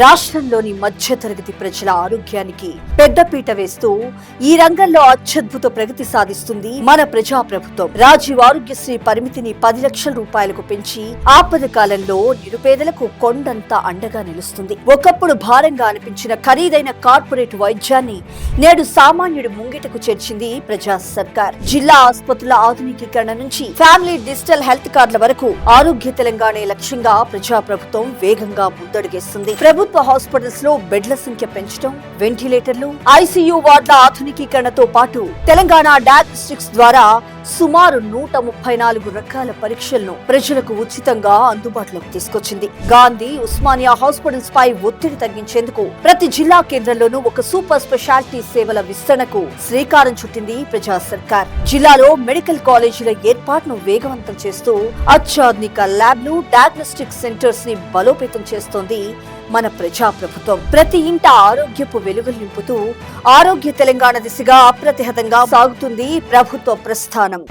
రాష్ట్రంలోని మధ్యతరగతి ప్రజల ఆరోగ్యానికి పెద్దపీట వేస్తూ ఈ రంగంలో అత్యద్భుత ప్రగతి సాధిస్తుంది మన ప్రజా ప్రభుత్వం రాజీవ్ ఆరోగ్యశ్రీ పరిమితిని పది లక్షల రూపాయలకు పెంచి ఆపద కాలంలో నిరుపేదలకు కొండంత అండగా నిలుస్తుంది. ఒకప్పుడు భారంగా అనిపించిన ఖరీదైన కార్పొరేట్ వైద్యాన్ని నేడు సామాన్యుడి ముంగిటకు చేర్చింది ప్రజా సర్కార్. జిల్లా ఆసుపత్రుల ఆధునికీకరణ నుంచి ఫ్యామిలీ డిజిటల్ హెల్త్ కార్డుల వరకు ఆరోగ్య తెలంగాణ లక్ష్యంగా ప్రజా ప్రభుత్వం వేగంగా ముందడుగేస్తుంది. ప్రభుత్వ హాస్పిటల్స్లో బెడ్ల సంఖ్య పెంచడం వెంటిలేటర్లు ఐసీయూ వార్డుల ఆధునికీకరణతో పాటు తెలంగాణ డయాగ్నోస్టిక్స్ ద్వారా సుమారు నూట ముప్పై నాలుగు రకాల పరీక్షలను ప్రజలకు ఉచితంగా అందుబాటులోకి తీసుకొచ్చింది. గాంధీ ఉస్మానియా హాస్పిటల్స్ పై ఒత్తిడి తగ్గించేందుకు ప్రతి జిల్లా కేంద్రంలోనూ ఒక సూపర్ స్పెషాలిటీ సేవల విస్తరణకు శ్రీకారం చుట్టింది ప్రజా సర్కార్. జిల్లాలో మెడికల్ కాలేజీల ఏర్పాటును వేగవంతం చేస్తూ అత్యాధునిక ల్యాబ్లు డయాగ్నోస్టిక్ సెంటర్స్ని బలోపేతం చేస్తోంది మన ప్రజా ప్రభుత్వం ప్రతి ఇంట ఆరోగ్యపు వెలుగులు నింపుతూ ఆరోగ్య తెలంగాణ దిశగా అప్రతిహతంగా సాగుతుంది ప్రభుత్వ ప్రస్థానం.